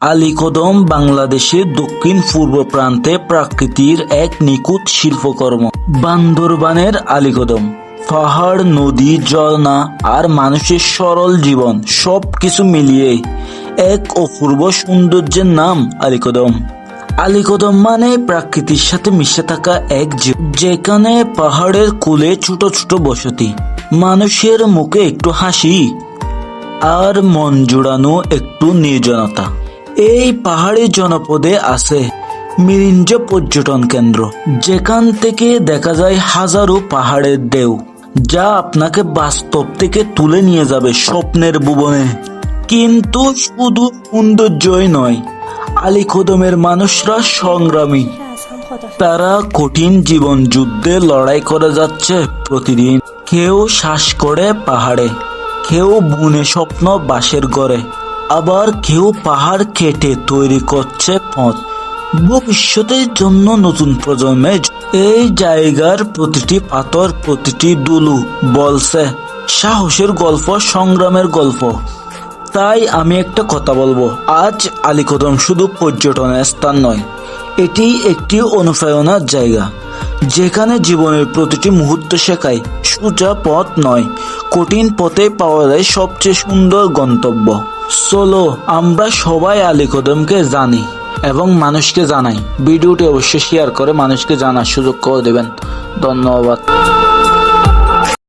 আলীকদম বাংলাদেশের দক্ষিণ পূর্ব প্রান্তে প্রাকৃতির এক নিখুঁত শিল্পকর্ম। বান্দরবানের আলীকদম পাহাড়, নদী, ঝর্ণা আর মানুষের সরল জীবন সব কিছু মিলিয়ে এক অপূর্ব সৌন্দর্যের নাম আলীকদম আলীকদম মানে প্রকৃতির সাথে মিশে থাকা এক জীব, যেখানে পাহাড়ের কোলে ছোট ছোট বসতি, মানুষের মুখে একটু হাসি আর মন জুড়ানো একটু নির্জনতা। এই পাহাড়ি জনপদে আছে মিরিঞ্জ পর্যটন কেন্দ্র। যেখান থেকে দেখা যায় হাজারো পাহাড়ের ঢেউ, যা আপনাকে বাস্তব থেকে তুলে নিয়ে যাবে স্বপ্নের ভুবনে। কিন্তু শুধু সৌন্দর্যই নয়, আলীকদমের মানুষরা সংগ্রামী। তারা কঠিন জীবন যুদ্ধে লড়াই করে যাচ্ছে প্রতিদিন। কেউ শ্বাস করে পাহাড়ে, কেউ বুনে স্বপ্ন বাসের ঘরে। আবার কেউ পাহাড় কেটে তৈরি করছে পথ। ভবিষ্যতের জন্য নতুন প্রজন্মে এই জায়গার প্রতিটি পাথর, প্রতিটি দুলু বলছে, সাহসের গল্প, সংগ্রামের গল্প। তাই আমি একটা কথা বলব, আজ আলীকদম শুধু পর্যটনের স্থান নয়, এটি একটি অনুপ্রেরণার জায়গা, যেখানে জীবনের প্রতিটি মুহূর্ত শেখায়। সোজা পথ নয়, কঠিন পথে পাওয়া যায় সবচেয়ে সুন্দর গন্তব্য। চলো, আমরা সবাই আলী কদমকে জানি এবং মানুষকে জানাই। ভিডিওটি অবশ্যই শেয়ার করে মানুষকে জানার সুযোগ করে দেবেন। ধন্যবাদ।